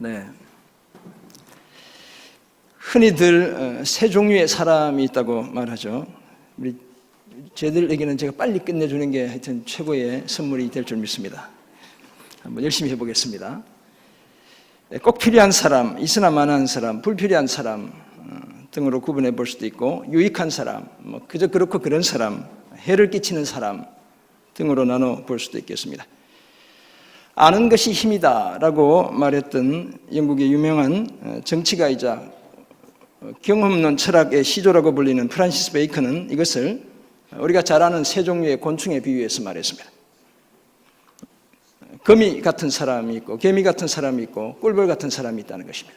네. 흔히들 어, 세 종류의 사람이 있다고 말하죠. 우리 저들에게는 제가 빨리 끝내주는 게 하여튼 최고의 선물이 될 줄 믿습니다. 한번 열심히 해보겠습니다. 네, 꼭 필요한 사람, 있으나 마나한 사람, 불필요한 사람 어, 등으로 구분해 볼 수도 있고 유익한 사람, 뭐 그저 그렇고 그런 사람, 해를 끼치는 사람 등으로 나눠 볼 수도 있겠습니다. 아는 것이 힘이다라고 말했던 영국의 유명한 어, 정치가이자 경험 없는 철학의 시조라고 불리는 프란시스 베이컨은 이것을 우리가 잘 아는 세 종류의 곤충에 비유해서 말했습니다. 거미 같은 사람이 있고 개미 같은 사람이 있고 꿀벌 같은 사람이 있다는 것입니다.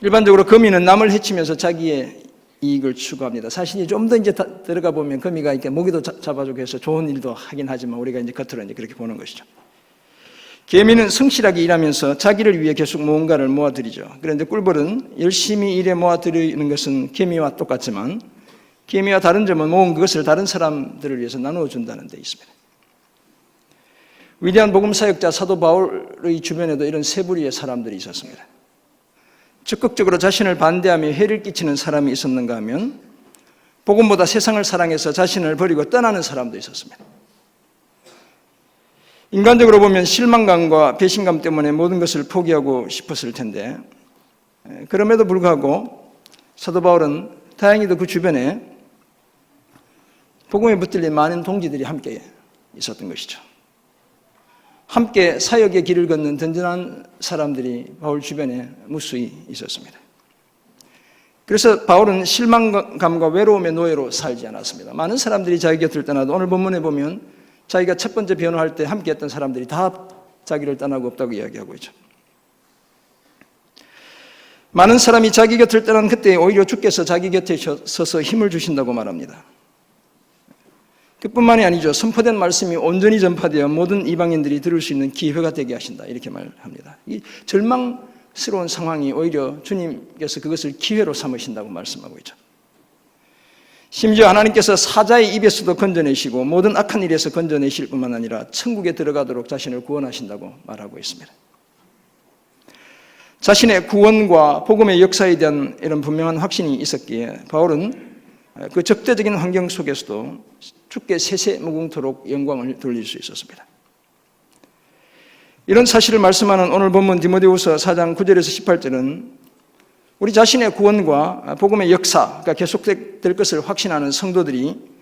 일반적으로 거미는 남을 해치면서 자기의 이익을 추구합니다. 사실 좀더 이제 들어가 보면 거미가 이렇게 모기도 잡아주고 해서 좋은 일도 하긴 하지만 우리가 이제 겉으로 이제 그렇게 보는 것이죠. 개미는 성실하게 일하면서 자기를 위해 계속 무언가를 모아들이죠. 그런데 꿀벌은 열심히 일해 모아들이는 것은 개미와 똑같지만 개미와 다른 점은 모은 그것을 다른 사람들을 위해서 나누어 준다는 데 있습니다. 위대한 복음 사역자 사도 바울의 주변에도 이런 세 부류의 사람들이 있었습니다. 적극적으로 자신을 반대하며 해를 끼치는 사람이 있었는가 하면 복음보다 세상을 사랑해서 자신을 버리고 떠나는 사람도 있었습니다. 인간적으로 보면 실망감과 배신감 때문에 모든 것을 포기하고 싶었을 텐데 그럼에도 불구하고 사도 바울은 다행히도 그 주변에 복음에 붙들린 많은 동지들이 함께 있었던 것이죠. 함께 사역의 길을 걷는 든든한 사람들이 바울 주변에 무수히 있었습니다. 그래서 바울은 실망감과 외로움의 노예로 살지 않았습니다. 많은 사람들이 자기 곁을 떠나도 오늘 본문에 보면 자기가 첫 번째 변호할 때 함께 했던 사람들이 다 자기를 떠나고 없다고 이야기하고 있죠. 많은 사람이 자기 곁을 떠난 그때 오히려 주께서 자기 곁에 서서 힘을 주신다고 말합니다. 그뿐만이 아니죠. 선포된 말씀이 온전히 전파되어 모든 이방인들이 들을 수 있는 기회가 되게 하신다. 이렇게 말합니다. 이 절망스러운 상황이 오히려 주님께서 그것을 기회로 삼으신다고 말씀하고 있죠. 심지어 하나님께서 사자의 입에서도 건져내시고 모든 악한 일에서 건져내실 뿐만 아니라 천국에 들어가도록 자신을 구원하신다고 말하고 있습니다. 자신의 구원과 복음의 역사에 대한 이런 분명한 확신이 있었기에 바울은 그 적대적인 환경 속에서도 주께 세세무궁토록 영광을 돌릴 수 있었습니다. 이런 사실을 말씀하는 오늘 본문 디모데후서 4장 9절에서 18절은 우리 자신의 구원과 복음의 역사가 계속될 것을 확신하는 성도들이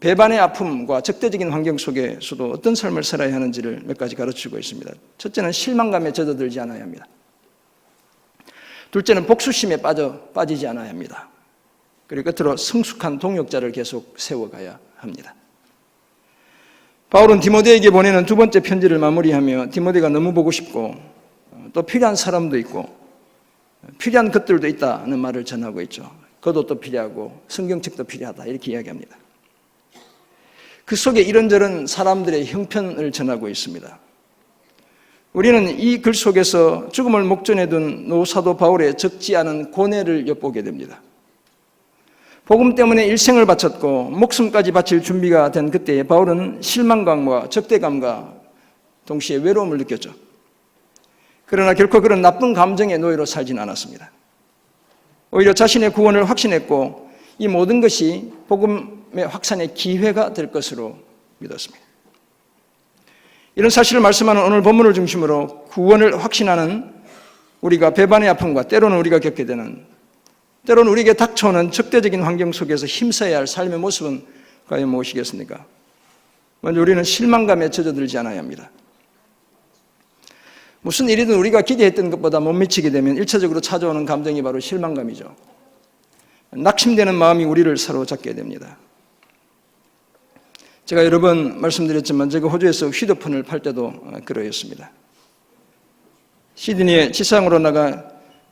배반의 아픔과 적대적인 환경 속에서도 어떤 삶을 살아야 하는지를 몇 가지 가르치고 있습니다. 첫째는 실망감에 젖어들지 않아야 합니다. 둘째는 복수심에 빠져 빠지지 않아야 합니다. 그리고 끝으로 성숙한 동역자를 계속 세워가야 합니다. 바울은 디모데에게 보내는 두 번째 편지를 마무리하며 디모데가 너무 보고 싶고 또 필요한 사람도 있고 필요한 것들도 있다는 말을 전하고 있죠. 겉옷도 필요하고 성경책도 필요하다 이렇게 이야기합니다. 그 속에 이런저런 사람들의 형편을 전하고 있습니다. 우리는 이 글 속에서 죽음을 목전에 둔 노사도 바울의 적지 않은 고뇌를 엿보게 됩니다. 복음 때문에 일생을 바쳤고 목숨까지 바칠 준비가 된 그때에 바울은 실망감과 적대감과 동시에 외로움을 느꼈죠. 그러나 결코 그런 나쁜 감정의 노예로 살진 않았습니다. 오히려 자신의 구원을 확신했고 이 모든 것이 복음의 확산의 기회가 될 것으로 믿었습니다. 이런 사실을 말씀하는 오늘 본문을 중심으로 구원을 확신하는 우리가 배반의 아픔과 때로는 우리가 겪게 되는 때로는 우리에게 닥쳐오는 적대적인 환경 속에서 힘써야 할 삶의 모습은 과연 무엇이겠습니까? 먼저 우리는 실망감에 젖어들지 않아야 합니다. 무슨 일이든 우리가 기대했던 것보다 못 미치게 되면 일차적으로 찾아오는 감정이 바로 실망감이죠. 낙심되는 마음이 우리를 사로잡게 됩니다. 제가 여러 번 말씀드렸지만 제가 호주에서 휴대폰을 팔 때도 그러했습니다. 시드니에 지상으로 나가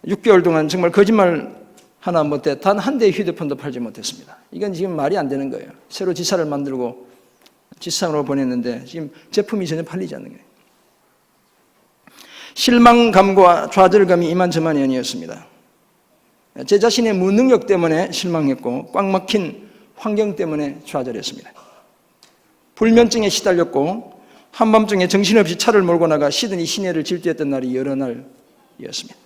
6개월 동안 정말 거짓말 하나 못해 단 한 대의 휴대폰도 팔지 못했습니다. 이건 지금 말이 안 되는 거예요. 새로 지사를 만들고 지상으로 보냈는데 지금 제품이 전혀 팔리지 않는 거예요. 실망감과 좌절감이 이만저만이 아니었습니다. 제 자신의 무능력 때문에 실망했고 꽉 막힌 환경 때문에 좌절했습니다. 불면증에 시달렸고 한밤중에 정신없이 차를 몰고 나가 시드니 시내를 질주했던 날이 여러 날이었습니다.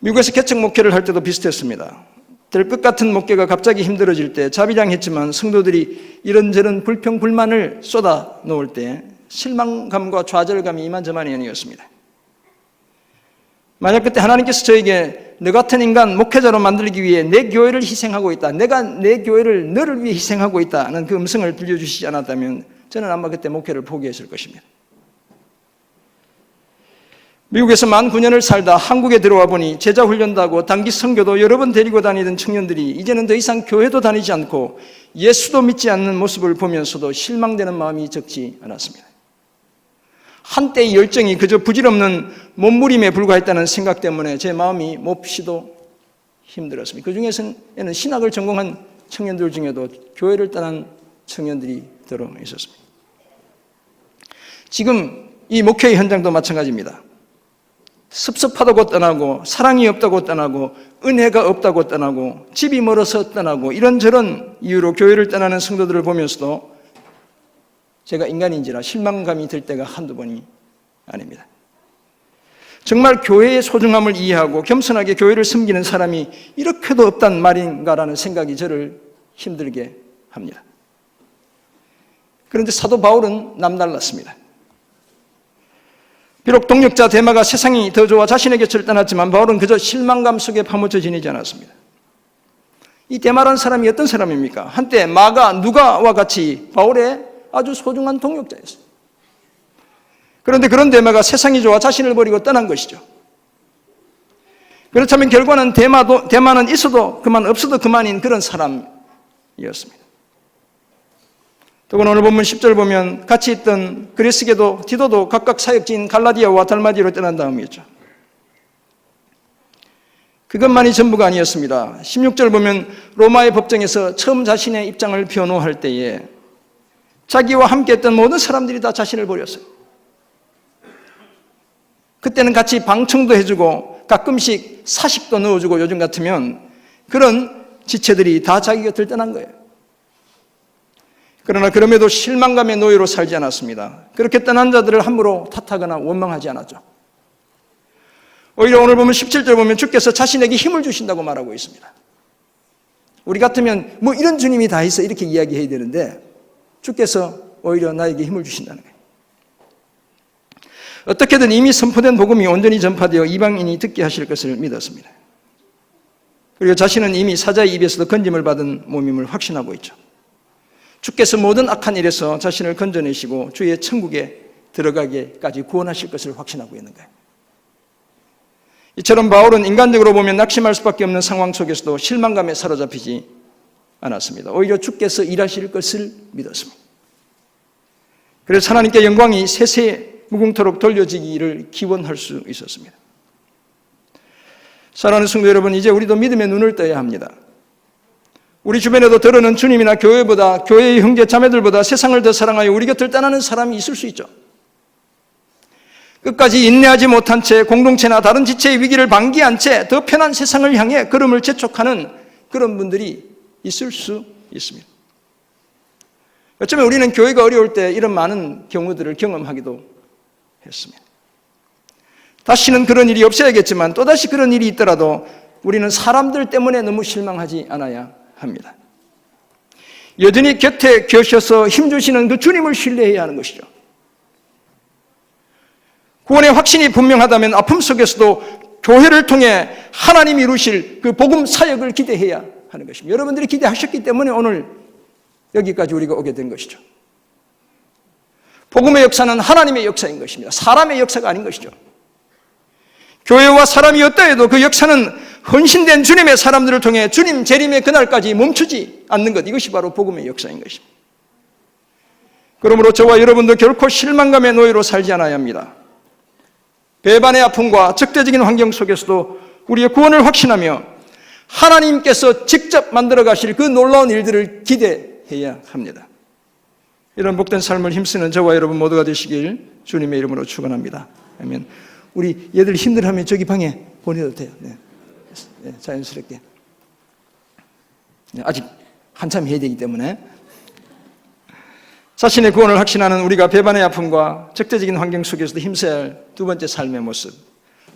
미국에서 개척 목회를 할 때도 비슷했습니다. 될 것 같은 목회가 갑자기 힘들어질 때 자비량했지만 성도들이 이런저런 불평 불만을 쏟아 놓을 때 실망감과 좌절감이 이만저만이 아니었습니다. 만약 그때 하나님께서 저에게 너 같은 인간 목회자로 만들기 위해 내 교회를 희생하고 있다. 내가 내 교회를 너를 위해 희생하고 있다 는 그 음성을 들려주시지 않았다면 저는 아마 그때 목회를 포기했을 것입니다. 미국에서 만 9년을 살다 한국에 들어와 보니 제자 훈련도 하고 단기 선교도 여러 번 데리고 다니던 청년들이 이제는 더 이상 교회도 다니지 않고 예수도 믿지 않는 모습을 보면서도 실망되는 마음이 적지 않았습니다. 한때의 열정이 그저 부질없는 몸부림에 불과했다는 생각 때문에 제 마음이 몹시도 힘들었습니다. 그 중에서는 신학을 전공한 청년들 중에도 교회를 떠난 청년들이 들어 있었습니다. 지금 이 목회의 현장도 마찬가지입니다. 섭섭하다고 떠나고 사랑이 없다고 떠나고 은혜가 없다고 떠나고 집이 멀어서 떠나고 이런저런 이유로 교회를 떠나는 성도들을 보면서도 제가 인간인지라 실망감이 들 때가 한두 번이 아닙니다. 정말 교회의 소중함을 이해하고 겸손하게 교회를 섬기는 사람이 이렇게도 없단 말인가라는 생각이 저를 힘들게 합니다. 그런데 사도 바울은 남달랐습니다. 비록 동력자 대마가 세상이 더 좋아 자신의 곁을 떠났지만 바울은 그저 실망감 속에 파묻혀 지내지 않았습니다. 이 대마라는 사람이 어떤 사람입니까? 한때 마가 누가와 같이 바울의 아주 소중한 동력자였어요. 그런데 그런 대마가 세상이 좋아 자신을 버리고 떠난 것이죠. 그렇다면 결과는 대마도, 대마는 있어도 그만 없어도 그만인 그런 사람이었습니다. 더구나 오늘 본문 10절 보면 같이 있던 그리스게도 디도도 각각 사역지인 갈라디아와 달마디로 떠난 다음이었죠. 그것만이 전부가 아니었습니다. 16절 보면 로마의 법정에서 처음 자신의 입장을 변호할 때에 자기와 함께 했던 모든 사람들이 다 자신을 버렸어요. 그때는 같이 방청도 해주고 가끔씩 사식도 넣어주고 요즘 같으면 그런 지체들이 다 자기 곁을 떠난 거예요. 그러나 그럼에도 실망감의 노예로 살지 않았습니다. 그렇게 떠난 자들을 함부로 탓하거나 원망하지 않았죠. 오히려 오늘 보면 17절 보면 주께서 자신에게 힘을 주신다고 말하고 있습니다. 우리 같으면 뭐 이런 주님이 다 있어 이렇게 이야기해야 되는데 주께서 오히려 나에게 힘을 주신다는 거예요. 어떻게든 이미 선포된 복음이 온전히 전파되어 이방인이 듣게 하실 것을 믿었습니다. 그리고 자신은 이미 사자의 입에서도 건짐을 받은 몸임을 확신하고 있죠. 주께서 모든 악한 일에서 자신을 건져내시고 주의 천국에 들어가게까지 구원하실 것을 확신하고 있는 거예요. 이처럼 바울은 인간적으로 보면 낙심할 수밖에 없는 상황 속에서도 실망감에 사로잡히지 않았습니다. 오히려 주께서 일하실 것을 믿었습니다. 그래서 하나님께 영광이 세세 무궁토록 돌려지기를 기원할 수 있었습니다. 사랑하는 성도 여러분, 이제 우리도 믿음의 눈을 떠야 합니다. 우리 주변에도 들어는 주님이나 교회보다 교회의 형제 자매들보다 세상을 더 사랑하여 우리 곁을 떠나는 사람이 있을 수 있죠. 끝까지 인내하지 못한 채 공동체나 다른 지체의 위기를 방기한 채 더 편한 세상을 향해 걸음을 재촉하는 그런 분들이 있을 수 있습니다. 어쩌면 우리는 교회가 어려울 때 이런 많은 경우들을 경험하기도 했습니다. 다시는 그런 일이 없어야겠지만 또다시 그런 일이 있더라도 우리는 사람들 때문에 너무 실망하지 않아야 합니다. 여전히 곁에 계셔서 힘주시는 그 주님을 신뢰해야 하는 것이죠. 구원의 확신이 분명하다면 아픔 속에서도 교회를 통해 하나님이 이루실 그 복음 사역을 기대해야 하는 것입니다. 여러분들이 기대하셨기 때문에 오늘 여기까지 우리가 오게 된 것이죠. 복음의 역사는 하나님의 역사인 것입니다. 사람의 역사가 아닌 것이죠. 교회와 사람이 었다 해도 그 역사는 헌신된 주님의 사람들을 통해 주님 재림의 그날까지 멈추지 않는 것 이것이 바로 복음의 역사인 것입니다. 그러므로 저와 여러분도 결코 실망감의 노예로 살지 않아야 합니다. 배반의 아픔과 적대적인 환경 속에서도 우리의 구원을 확신하며 하나님께서 직접 만들어 가실 그 놀라운 일들을 기대해야 합니다. 이런 복된 삶을 힘쓰는 저와 여러분 모두가 되시길 주님의 이름으로 축원합니다. 아멘. 우리 얘들 힘들하면 저기 방에 보내도 돼요. 네. 네, 자연스럽게. 네, 아직 한참 해야 되기 때문에. 자신의 구원을 확신하는 우리가 배반의 아픔과 적대적인 환경 속에서도 힘써야 할 두 번째 삶의 모습,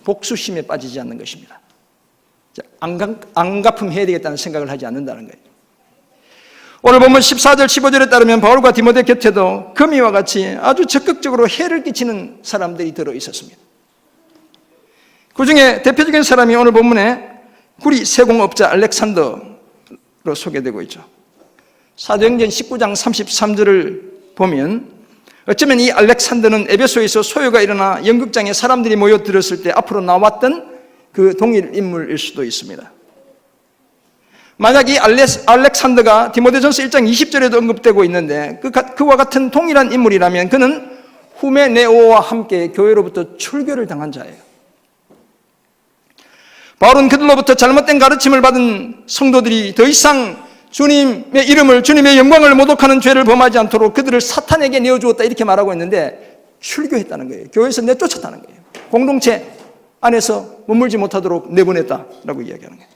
복수심에 빠지지 않는 것입니다. 안 갚음해야 되겠다는 생각을 하지 않는다는 거예요. 오늘 보면 14절, 15절에 따르면 바울과 디모데 곁에도 금이와 같이 아주 적극적으로 해를 끼치는 사람들이 들어 있었습니다. 그 중에 대표적인 사람이 오늘 본문에 구리 세공업자 알렉산더로 소개되고 있죠. 사도행전 19장 33절을 보면 어쩌면 이 알렉산더는 에베소에서 소요가 일어나 연극장에 사람들이 모여들었을 때 앞으로 나왔던 그 동일 인물일 수도 있습니다. 만약 이 알렉산더가 디모데전서 1장 20절에도 언급되고 있는데 그, 그와 같은 동일한 인물이라면 그는 후메네오와 함께 교회로부터 출교를 당한 자예요. 바울은 그들로부터 잘못된 가르침을 받은 성도들이 더 이상 주님의 이름을 주님의 영광을 모독하는 죄를 범하지 않도록 그들을 사탄에게 내어주었다 이렇게 말하고 있는데 출교했다는 거예요. 교회에서 내쫓았다는 거예요. 공동체 안에서 머물지 못하도록 내보냈다라고 이야기하는 거예요.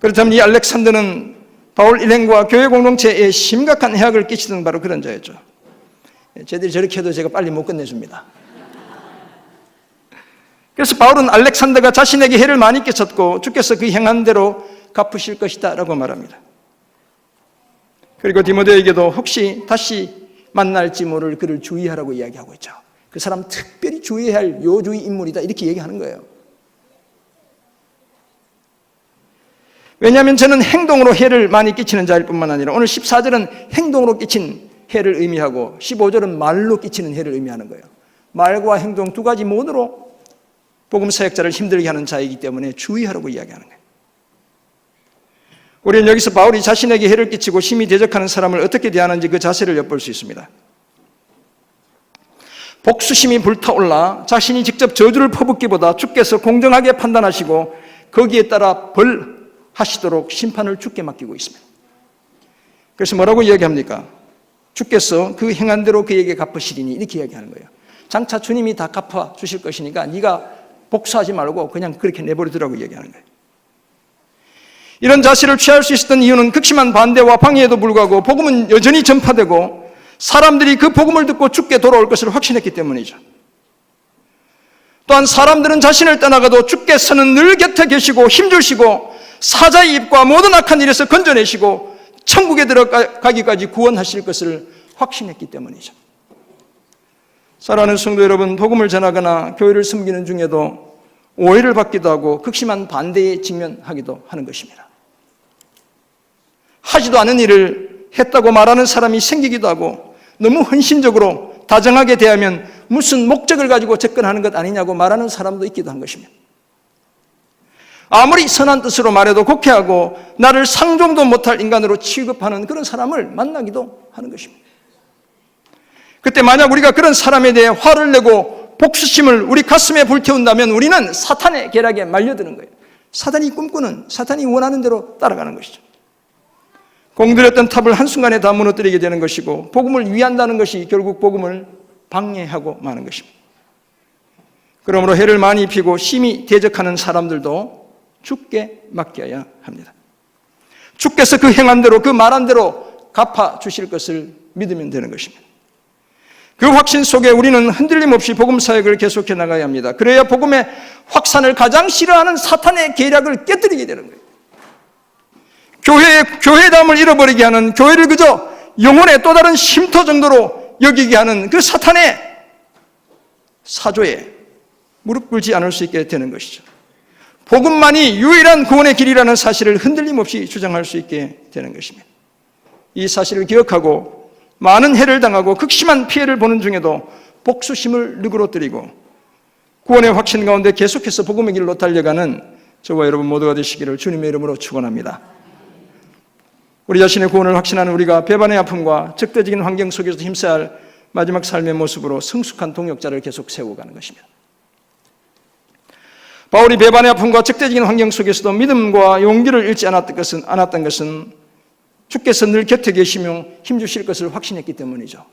그렇다면 이 알렉산더는 바울 일행과 교회 공동체에 심각한 해악을 끼치던 바로 그런 자였죠. 쟤들이 저렇게 해도 제가 빨리 못 끝내줍니다. 그래서 바울은 알렉산더가 자신에게 해를 많이 끼쳤고 주께서 그 행한 대로 갚으실 것이다 라고 말합니다. 그리고 디모데에게도 혹시 다시 만날지 모를 그를 주의하라고 이야기하고 있죠. 그 사람 특별히 주의해야 할 요주의 인물이다 이렇게 얘기하는 거예요. 왜냐하면 저는 행동으로 해를 많이 끼치는 자일 뿐만 아니라 오늘 14절은 행동으로 끼친 해를 의미하고 15절은 말로 끼치는 해를 의미하는 거예요. 말과 행동 두 가지 모두로 복음 사역자를 힘들게 하는 자이기 때문에 주의하라고 이야기하는 거예요. 우리는 여기서 바울이 자신에게 해를 끼치고 심히 대적하는 사람을 어떻게 대하는지 그 자세를 엿볼 수 있습니다. 복수심이 불타올라 자신이 직접 저주를 퍼붓기보다 주께서 공정하게 판단하시고 거기에 따라 벌하시도록 심판을 주께 맡기고 있습니다. 그래서 뭐라고 이야기합니까? 주께서 그 행한 대로 그에게 갚으시리니 이렇게 이야기하는 거예요. 장차 주님이 다 갚아 주실 것이니까 네가 복수하지 말고 그냥 그렇게 내버려두라고 이야기하는 거예요. 이런 자세를 취할 수 있었던 이유는 극심한 반대와 방해에도 불구하고 복음은 여전히 전파되고 사람들이 그 복음을 듣고 죽게 돌아올 것을 확신했기 때문이죠. 또한 사람들은 자신을 떠나가도 주께서는 늘 곁에 계시고 힘주시고 사자의 입과 모든 악한 일에서 건져내시고 천국에 들어가기까지 구원하실 것을 확신했기 때문이죠. 사랑하는 성도 여러분, 복음을 전하거나 교회를 섬기는 중에도 오해를 받기도 하고 극심한 반대에 직면하기도 하는 것입니다. 하지도 않은 일을 했다고 말하는 사람이 생기기도 하고 너무 헌신적으로 다정하게 대하면 무슨 목적을 가지고 접근하는 것 아니냐고 말하는 사람도 있기도 한 것입니다. 아무리 선한 뜻으로 말해도 곡해하고 나를 상종도 못할 인간으로 취급하는 그런 사람을 만나기도 하는 것입니다. 그때 만약 우리가 그런 사람에 대해 화를 내고 복수심을 우리 가슴에 불태운다면 우리는 사탄의 계략에 말려드는 거예요. 사탄이 꿈꾸는, 사탄이 원하는 대로 따라가는 것이죠. 공들였던 탑을 한순간에 다 무너뜨리게 되는 것이고 복음을 위한다는 것이 결국 복음을 방해하고 마는 것입니다. 그러므로 해를 많이 입히고 심히 대적하는 사람들도 죽게 맡겨야 합니다. 주께서 그 행한 대로 그 말한 대로 갚아 주실 것을 믿으면 되는 것입니다. 그 확신 속에 우리는 흔들림 없이 복음 사역을 계속해 나가야 합니다. 그래야 복음의 확산을 가장 싫어하는 사탄의 계략을 깨뜨리게 되는 거예요. 교회의 교회담을 잃어버리게 하는 교회를 그저 영혼의 또 다른 쉼터 정도로 여기게 하는 그 사탄의 사조에 무릎 꿇지 않을 수 있게 되는 것이죠. 복음만이 유일한 구원의 길이라는 사실을 흔들림 없이 주장할 수 있게 되는 것입니다. 이 사실을 기억하고 많은 해를 당하고 극심한 피해를 보는 중에도 복수심을 누그러뜨리고 구원의 확신 가운데 계속해서 복음의 길로 달려가는 저와 여러분 모두가 되시기를 주님의 이름으로 축원합니다. 우리 자신의 구원을 확신하는 우리가 배반의 아픔과 적대적인 환경 속에서 힘써야 할 마지막 삶의 모습으로 성숙한 동역자를 계속 세워가는 것입니다. 바울이 배반의 아픔과 적대적인 환경 속에서도 믿음과 용기를 잃지 않았던 것은, 않았던 것은 주께서 늘 곁에 계시며 힘주실 것을 확신했기 때문이죠.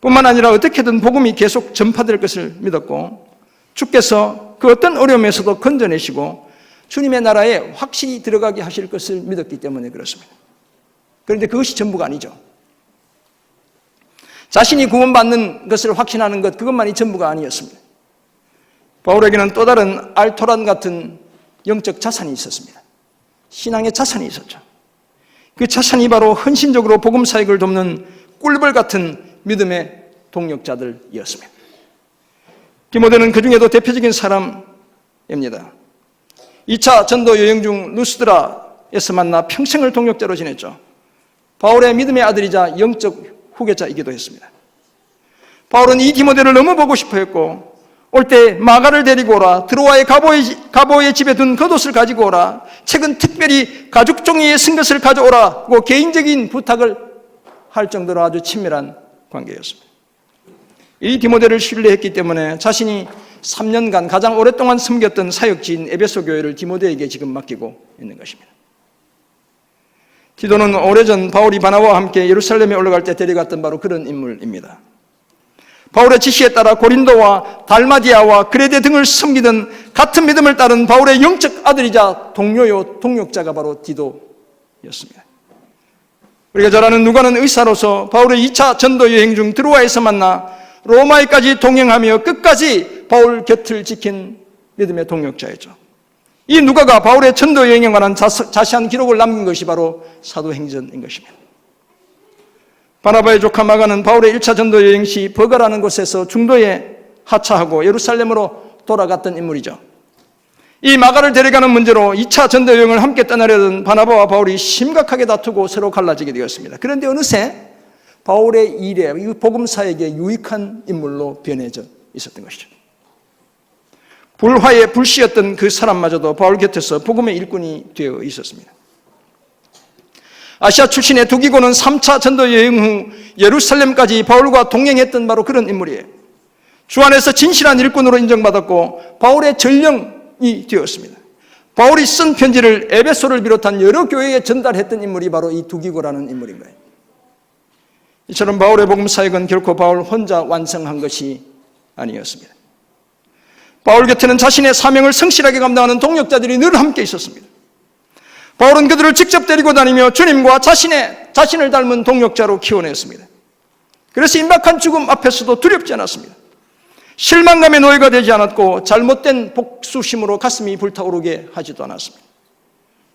뿐만 아니라 어떻게든 복음이 계속 전파될 것을 믿었고 주께서 그 어떤 어려움에서도 건져내시고 주님의 나라에 확실히 들어가게 하실 것을 믿었기 때문에 그렇습니다. 그런데 그것이 전부가 아니죠. 자신이 구원받는 것을 확신하는 것, 그것만이 전부가 아니었습니다. 바울에게는 또 다른 알토란 같은 영적 자산이 있었습니다. 신앙의 자산이 있었죠. 그 자산이 바로 헌신적으로 복음 사역을 돕는 꿀벌 같은 믿음의 동력자들이었습니다. 디모데는 그 중에도 대표적인 사람입니다. 2차 전도 여행 중 루스드라에서 만나 평생을 동력자로 지냈죠. 바울의 믿음의 아들이자 영적 후계자이기도 했습니다. 바울은 이 디모데를 너무 보고 싶어 했고, 올 때 마가를 데리고 오라, 드로아의 가보의, 가보의 집에 둔 겉옷을 가지고 오라, 최근 특별히 가죽 종이에 쓴 것을 가져오라고 개인적인 부탁을 할 정도로 아주 친밀한 관계였습니다. 이 디모데를 신뢰했기 때문에 자신이 3년간 가장 오랫동안 섬겼던 사역지인 에베소 교회를 디모데에게 지금 맡기고 있는 것입니다. 디도는 오래전 바울이 바나바와 함께 예루살렘에 올라갈 때 데려갔던 바로 그런 인물입니다. 바울의 지시에 따라 고린도와 달마디아와 그레데 등을 섬기던 같은 믿음을 따른 바울의 영적 아들이자 동료요 동력자가 바로 디도였습니다. 우리가 잘 아는 누가는 의사로서 바울의 2차 전도 여행 중 드로아에서 만나 로마에까지 동행하며 끝까지 바울 곁을 지킨 믿음의 동력자였죠. 이 누가가 바울의 전도 여행에 관한 자세한 기록을 남긴 것이 바로 사도행전인 것입니다. 바나바의 조카 마가는 바울의 1차 전도 여행 시 버가라는 곳에서 중도에 하차하고 예루살렘으로 돌아갔던 인물이죠. 이 마가를 데려가는 문제로 2차 전도 여행을 함께 떠나려던 바나바와 바울이 심각하게 다투고 서로 갈라지게 되었습니다. 그런데 어느새 바울의 일에 이 복음 사에게 유익한 인물로 변해져 있었던 것이죠. 불화의 불씨였던 그 사람마저도 바울 곁에서 복음의 일꾼이 되어 있었습니다. 아시아 출신의 두기고는 3차 전도 여행 후 예루살렘까지 바울과 동행했던 바로 그런 인물이에요. 주 안에서 진실한 일꾼으로 인정받았고 바울의 전령이 되었습니다. 바울이 쓴 편지를 에베소를 비롯한 여러 교회에 전달했던 인물이 바로 이 두기고라는 인물인 거예요. 이처럼 바울의 복음 사역은 결코 바울 혼자 완성한 것이 아니었습니다. 바울 곁에는 자신의 사명을 성실하게 감당하는 동역자들이 늘 함께 있었습니다. 바울은 그들을 직접 데리고 다니며 주님과 자신의 자신을 닮은 동역자로 키워냈습니다. 그래서 임박한 죽음 앞에서도 두렵지 않았습니다. 실망감의 노예가 되지 않았고 잘못된 복수심으로 가슴이 불타오르게 하지도 않았습니다.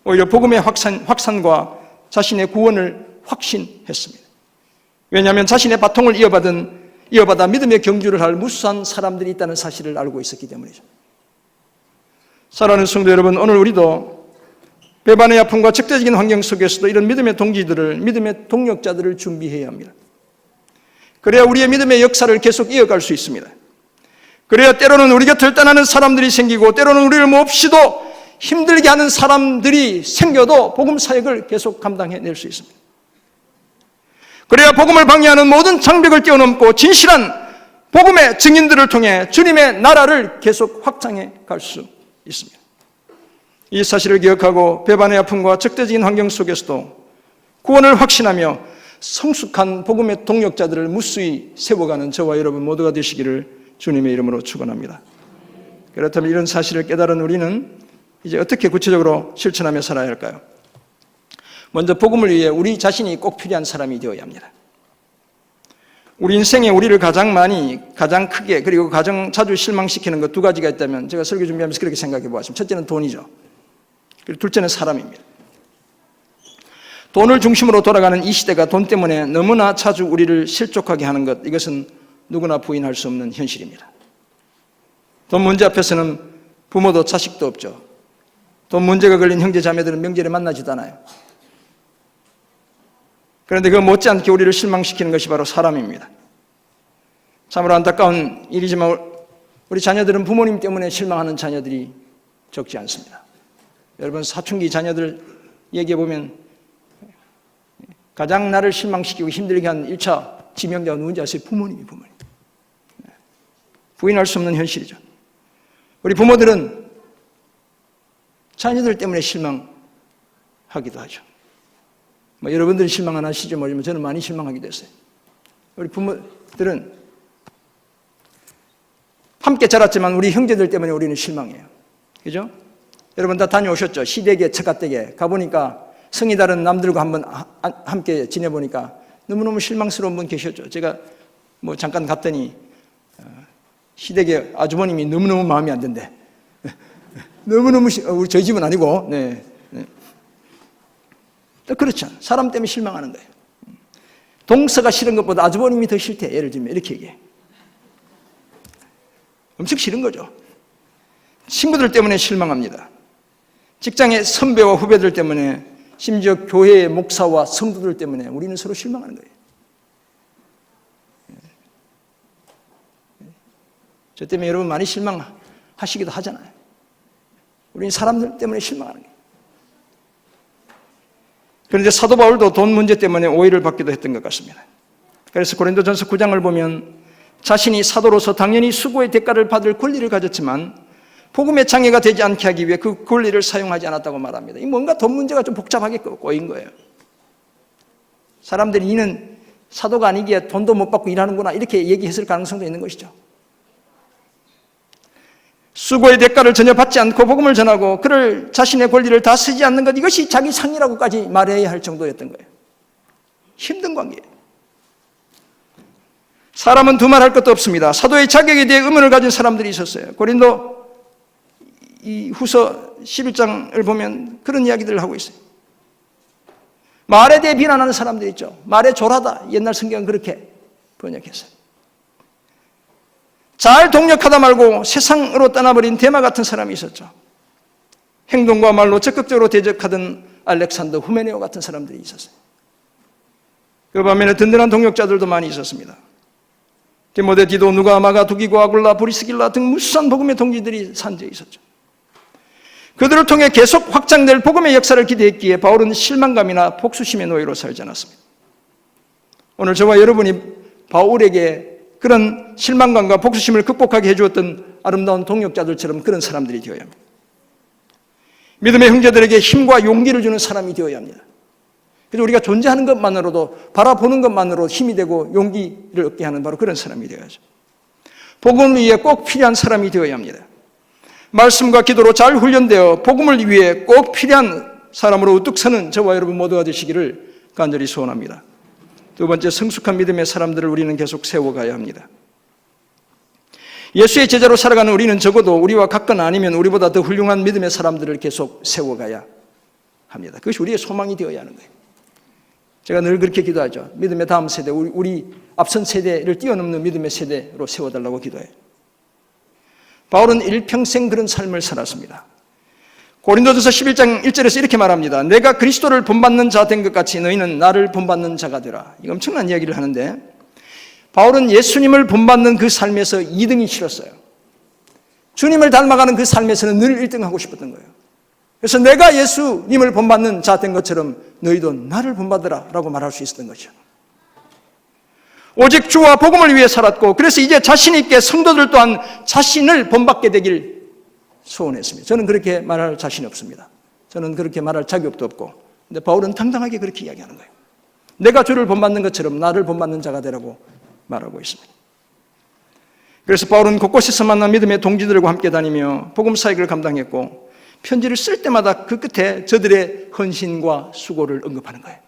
오히려 복음의 확산, 확산과 자신의 구원을 확신했습니다. 왜냐하면 자신의 바통을 이어받은 이어받아 믿음의 경주를 할 무수한 사람들이 있다는 사실을 알고 있었기 때문이죠. 사랑하는 성도 여러분, 오늘 우리도 배반의 아픔과 적대적인 환경 속에서도 이런 믿음의 동지들을, 믿음의 동력자들을 준비해야 합니다. 그래야 우리의 믿음의 역사를 계속 이어갈 수 있습니다. 그래야 때로는 우리 곁을 떠나는 사람들이 생기고 때로는 우리를 몹시도 힘들게 하는 사람들이 생겨도 복음 사역을 계속 감당해낼 수 있습니다. 그래야 복음을 방해하는 모든 장벽을 뛰어넘고 진실한 복음의 증인들을 통해 주님의 나라를 계속 확장해 갈 수 있습니다. 이 사실을 기억하고 배반의 아픔과 적대적인 환경 속에서도 구원을 확신하며 성숙한 복음의 동력자들을 무수히 세워가는 저와 여러분 모두가 되시기를 주님의 이름으로 축원합니다. 그렇다면 이런 사실을 깨달은 우리는 이제 어떻게 구체적으로 실천하며 살아야 할까요? 먼저 복음을 위해 우리 자신이 꼭 필요한 사람이 되어야 합니다. 우리 인생에 우리를 가장 많이, 가장 크게, 그리고 가장 자주 실망시키는 것 두 가지가 있다면 제가 설교 준비하면서 그렇게 생각해 보았습니다. 첫째는 돈이죠. 그리고 둘째는 사람입니다. 돈을 중심으로 돌아가는 이 시대가 돈 때문에 너무나 자주 우리를 실족하게 하는 것, 이것은 누구나 부인할 수 없는 현실입니다. 돈 문제 앞에서는 부모도 자식도 없죠. 돈 문제가 걸린 형제 자매들은 명절에 만나지도 않아요. 그런데 그 못지않게 우리를 실망시키는 것이 바로 사람입니다. 참으로 안타까운 일이지만 우리 자녀들은 부모님 때문에 실망하는 자녀들이 적지 않습니다. 여러분 사춘기 자녀들 얘기해 보면 가장 나를 실망시키고 힘들게 한 1차 지명자가 누군지 아세요? 부모님이 부모님. 부인할 수 없는 현실이죠. 우리 부모들은 자녀들 때문에 실망하기도 하죠. 뭐 여러분들이 실망 안 하시죠 모르지만 저는 많이 실망하게 됐어요. 우리 부모들은 함께 자랐지만 우리 형제들 때문에 우리는 실망해요. 그죠? 여러분 다 다녀오셨죠? 시댁에 처가댁에 가보니까 성이 다른 남들과 한번 함께 지내보니까 너무너무 실망스러운 분 계셨죠. 제가 뭐 잠깐 갔더니 어, 시댁의 아주머님이 너무너무 마음이 안 든대. 너무너무 시- 어, 우리 저희 집은 아니고 네. 네. 또 그렇죠. 사람 때문에 실망하는 거예요. 동서가 싫은 것보다 아주버님이 더 싫대. 예를 들면 이렇게 얘기해. 엄청 싫은 거죠. 친구들 때문에 실망합니다. 직장의 선배와 후배들 때문에 심지어 교회의 목사와 성도들 때문에 우리는 서로 실망하는 거예요. 저 때문에 여러분 많이 실망하시기도 하잖아요. 우리는 사람들 때문에 실망하는 거예요. 그런데 사도 바울도 돈 문제 때문에 오해를 받기도 했던 것 같습니다. 그래서 고린도전서 9장을 보면 자신이 사도로서 당연히 수고의 대가를 받을 권리를 가졌지만 복음의 장애가 되지 않게 하기 위해 그 권리를 사용하지 않았다고 말합니다. 이 뭔가 돈 문제가 좀 복잡하게 꼬인 거예요. 사람들이 이는 사도가 아니기에 돈도 못 받고 일하는구나 이렇게 얘기했을 가능성도 있는 것이죠. 수고의 대가를 전혀 받지 않고 복음을 전하고 그를 자신의 권리를 다 쓰지 않는 것 이것이 자기 상이라고까지 말해야 할 정도였던 거예요. 힘든 관계예요. 사람은 두말할 것도 없습니다. 사도의 자격에 대해 의문을 가진 사람들이 있었어요. 고린도 이 후서 11장을 보면 그런 이야기들을 하고 있어요. 말에 대해 비난하는 사람들이 있죠. 말에 졸하다. 옛날 성경은 그렇게 번역했어요. 잘 동력하다 말고 세상으로 떠나버린 대마 같은 사람이 있었죠. 행동과 말로 적극적으로 대적하던 알렉산더 후메네오 같은 사람들이 있었어요. 그 반면에 든든한 동력자들도 많이 있었습니다. 디모데, 디도, 누가, 마가, 두기고, 아굴라, 브리스길라 등 무수한 복음의 동지들이 산재에 있었죠. 그들을 통해 계속 확장될 복음의 역사를 기대했기에 바울은 실망감이나 복수심의 노예로 살지 않았습니다. 오늘 저와 여러분이 바울에게 그런 실망감과 복수심을 극복하게 해주었던 아름다운 동역자들처럼 그런 사람들이 되어야 합니다. 믿음의 형제들에게 힘과 용기를 주는 사람이 되어야 합니다. 그래서 우리가 존재하는 것만으로도 바라보는 것만으로 힘이 되고 용기를 얻게 하는 바로 그런 사람이 되어야죠. 복음을 위해 꼭 필요한 사람이 되어야 합니다. 말씀과 기도로 잘 훈련되어 복음을 위해 꼭 필요한 사람으로 우뚝 서는 저와 여러분 모두가 되시기를 간절히 소원합니다. 두 번째 성숙한 믿음의 사람들을 우리는 계속 세워가야 합니다. 예수의 제자로 살아가는 우리는 적어도 우리와 같거나 아니면 우리보다 더 훌륭한 믿음의 사람들을 계속 세워가야 합니다. 그것이 우리의 소망이 되어야 하는 거예요. 제가 늘 그렇게 기도하죠. 믿음의 다음 세대, 우리, 우리 앞선 세대를 뛰어넘는 믿음의 세대로 세워달라고 기도해요. 바울은 일평생 그런 삶을 살았습니다. 고린도전서 11장 1절에서 이렇게 말합니다. 내가 그리스도를 본받는 자 된 것 같이 너희는 나를 본받는 자가 되라. 이거 엄청난 이야기를 하는데 바울은 예수님을 본받는 그 삶에서 2등이 싫었어요. 주님을 닮아가는 그 삶에서는 늘 1등하고 싶었던 거예요. 그래서 내가 예수님을 본받는 자 된 것처럼 너희도 나를 본받으라 라고 말할 수 있었던 거죠. 오직 주와 복음을 위해 살았고 그래서 이제 자신 있게 성도들 또한 자신을 본받게 되길 소원했습니다. 저는 그렇게 말할 자신이 없습니다. 저는 그렇게 말할 자격도 없고 근데 바울은 당당하게 그렇게 이야기하는 거예요. 내가 주를 본받는 것처럼 나를 본받는 자가 되라고 말하고 있습니다. 그래서 바울은 곳곳에서 만난 믿음의 동지들과 함께 다니며 복음 사역을 감당했고 편지를 쓸 때마다 그 끝에 저들의 헌신과 수고를 언급하는 거예요.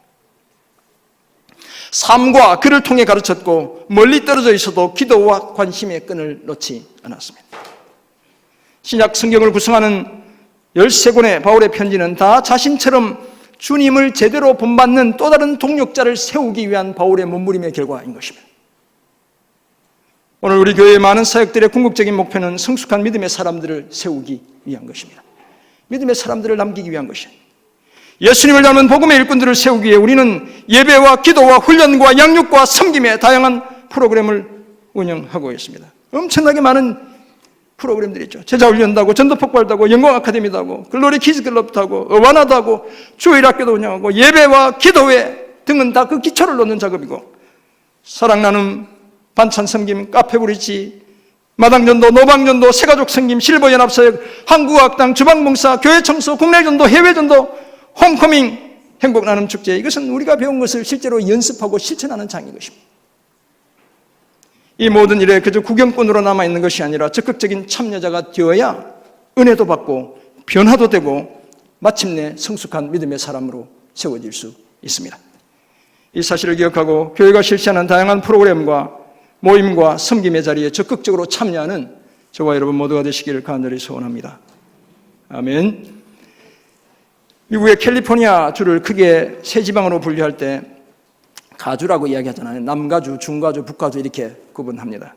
삶과 그를 통해 가르쳤고 멀리 떨어져 있어도 기도와 관심의 끈을 놓지 않았습니다. 신약 성경을 구성하는 13권의 바울의 편지는 다 자신처럼 주님을 제대로 본받는 또 다른 동력자를 세우기 위한 바울의 몸부림의 결과인 것입니다. 오늘 우리 교회의 많은 사역들의 궁극적인 목표는 성숙한 믿음의 사람들을 세우기 위한 것입니다. 믿음의 사람들을 남기기 위한 것입니다. 예수님을 닮은 복음의 일꾼들을 세우기 위해 우리는 예배와 기도와 훈련과 양육과 섬김의 다양한 프로그램을 운영하고 있습니다. 엄청나게 많은 프로그램들이 있죠. 제자 훈련도 하고 전도 폭발도 하고 영광 아카데미도 하고 글로리 키즈 어와나도 하고 주일 학교도 운영하고 예배와 기도회 등은 다 그 기초를 놓는 작업이고 사랑 나눔 반찬 섬김 카페 브리지 마당전도, 노방전도, 새가족 섬김, 실버연합사역, 한국학당, 주방봉사, 교회 청소, 국내전도, 해외전도, 홈커밍, 행복 나눔 축제. 이것은 우리가 배운 것을 실제로 연습하고 실천하는 장인 것입니다. 이 모든 일에 그저 구경꾼으로 남아 있는 것이 아니라 적극적인 참여자가 되어야 은혜도 받고 변화도 되고 마침내 성숙한 믿음의 사람으로 세워질 수 있습니다. 이 사실을 기억하고 교회가 실시하는 다양한 프로그램과 모임과 섬김의 자리에 적극적으로 참여하는 저와 여러분 모두가 되시기를 간절히 소원합니다. 아멘. 미국의 캘리포니아 주를 크게 세 지방으로 분류할 때 가주라고 이야기하잖아요. 남가주, 중가주, 북가주 이렇게 구분합니다.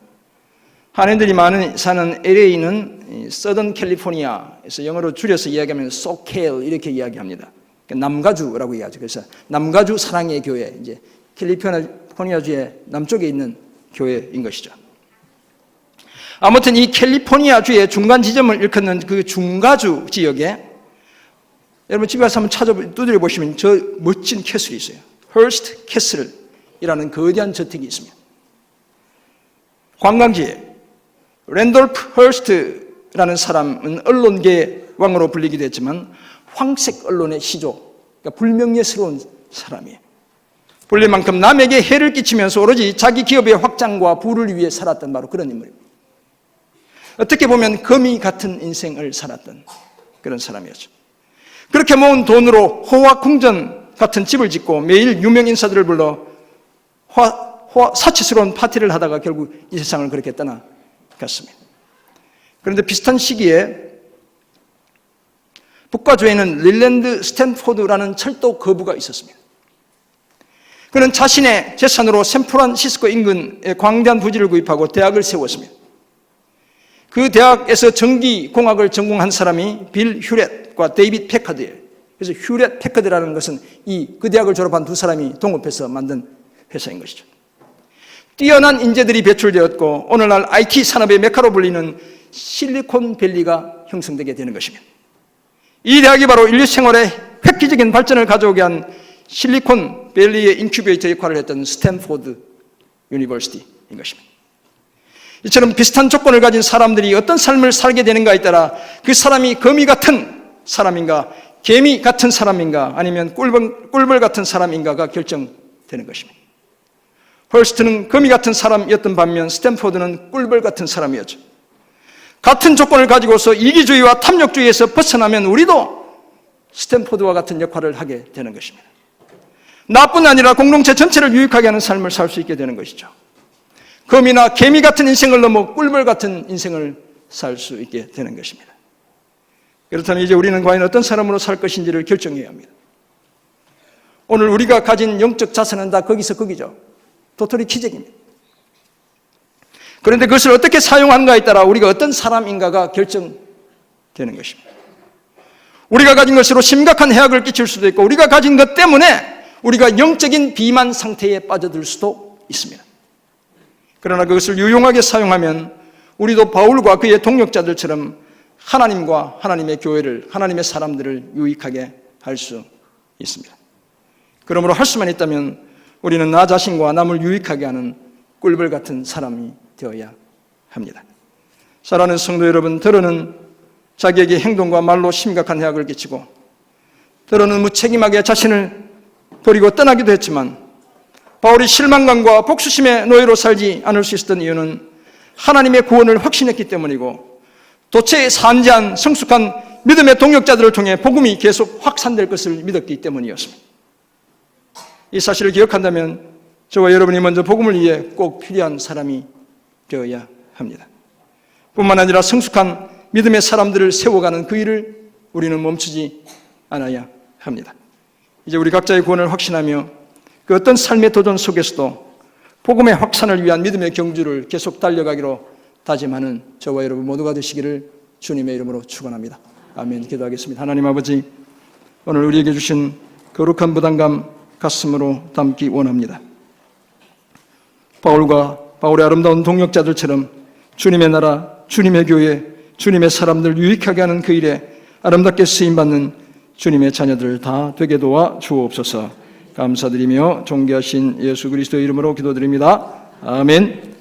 한인들이 많은 사는 LA는 서던 캘리포니아에서 영어로 줄여서 이야기하면 소켈 이렇게 이야기합니다. 그러니까 남가주라고 이야기하죠. 그래서 남가주 사랑의 교회 이제 캘리포니아주의 남쪽에 있는 교회인 것이죠. 아무튼 이 캘리포니아주의 중간 지점을 일컫는 그 중가주 지역에 여러분 집에 가서 한번 찾아 두드려 보시면 저 멋진 캐슬이 있어요. 헐스트 캐슬이라는 거대한 저택이 있습니다. 관광지에 랜돌프 헐스트라는 사람은 언론계 왕으로 불리기도 했지만 황색 언론의 시조, 그러니까 불명예스러운 사람이에요. 불릴 만큼 남에게 해를 끼치면서 오로지 자기 기업의 확장과 부를 위해 살았던 바로 그런 인물입니다. 어떻게 보면 거미 같은 인생을 살았던 그런 사람이었죠. 그렇게 모은 돈으로 호화 궁전 같은 집을 짓고 매일 유명 인사들을 불러 화, 화, 사치스러운 파티를 하다가 결국 이 세상을 그렇게 떠나갔습니다. 그런데 비슷한 시기에 북가주에는 릴랜드 스탠포드라는 철도 거부가 있었습니다. 그는 자신의 재산으로 샌프란시스코 인근에 광대한 부지를 구입하고 대학을 세웠습니다. 그 대학에서 전기공학을 전공한 사람이 빌 휴렛과 데이빗 패커드예요. 그래서 휴렛 패커드라는 것은 이 그 대학을 졸업한 두 사람이 동업해서 만든 회사인 것이죠. 뛰어난 인재들이 배출되었고 오늘날 IT 산업의 메카로 불리는 실리콘밸리가 형성되게 되는 것입니다. 이 대학이 바로 인류 생활에 획기적인 발전을 가져오게 한 실리콘밸리의 인큐베이터 역할을 했던 스탠포드 유니버시티인 것입니다. 이처럼 비슷한 조건을 가진 사람들이 어떤 삶을 살게 되는가에 따라 그 사람이 거미 같은 사람인가, 개미 같은 사람인가, 아니면 꿀벌, 꿀벌 같은 사람인가가 결정되는 것입니다. 헐스트는 거미 같은 사람이었던 반면 스탠포드는 꿀벌 같은 사람이었죠. 같은 조건을 가지고서 이기주의와 탐욕주의에서 벗어나면 우리도 스탠포드와 같은 역할을 하게 되는 것입니다. 나뿐 아니라 공동체 전체를 유익하게 하는 삶을 살 수 있게 되는 것이죠. 거미나 개미 같은 인생을 넘어 꿀벌 같은 인생을 살 수 있게 되는 것입니다. 그렇다면 이제 우리는 과연 어떤 사람으로 살 것인지를 결정해야 합니다. 오늘 우리가 가진 영적 자산은 다 거기서 거기죠. 도토리 키재기입니다. 그런데 그것을 어떻게 사용하는가에 따라 우리가 어떤 사람인가가 결정되는 것입니다. 우리가 가진 것으로 심각한 해악을 끼칠 수도 있고 우리가 가진 것 때문에 우리가 영적인 비만 상태에 빠져들 수도 있습니다. 그러나 그것을 유용하게 사용하면 우리도 바울과 그의 동력자들처럼 하나님과 하나님의 교회를, 하나님의 사람들을 유익하게 할 수 있습니다. 그러므로 할 수만 있다면 우리는 나 자신과 남을 유익하게 하는 꿀벌 같은 사람이 되어야 합니다. 사랑하는 성도 여러분, 더러는 자기에게 행동과 말로 심각한 해악을 끼치고, 더러는 무책임하게 자신을 버리고 떠나기도 했지만, 바울이 실망감과 복수심의 노예로 살지 않을 수 있었던 이유는 하나님의 구원을 확신했기 때문이고, 도체에 산지한 성숙한 믿음의 동역자들을 통해 복음이 계속 확산될 것을 믿었기 때문이었습니다. 이 사실을 기억한다면 저와 여러분이 먼저 복음을 위해 꼭 필요한 사람이 되어야 합니다. 뿐만 아니라 성숙한 믿음의 사람들을 세워가는 그 일을 우리는 멈추지 않아야 합니다. 이제 우리 각자의 구원을 확신하며 그 어떤 삶의 도전 속에서도 복음의 확산을 위한 믿음의 경주를 계속 달려가기로 다짐하는 저와 여러분 모두가 되시기를 주님의 이름으로 축원합니다. 아멘. 기도하겠습니다. 하나님 아버지, 오늘 우리에게 주신 거룩한 부담감 가슴으로 담기 원합니다. 바울과 바울의 아름다운 동역자들처럼 주님의 나라, 주님의 교회, 주님의 사람들 유익하게 하는 그 일에 아름답게 쓰임 받는 주님의 자녀들 다 되게 도와 주옵소서 감사드리며 존귀하신 예수 그리스도의 이름으로 기도드립니다. 아멘.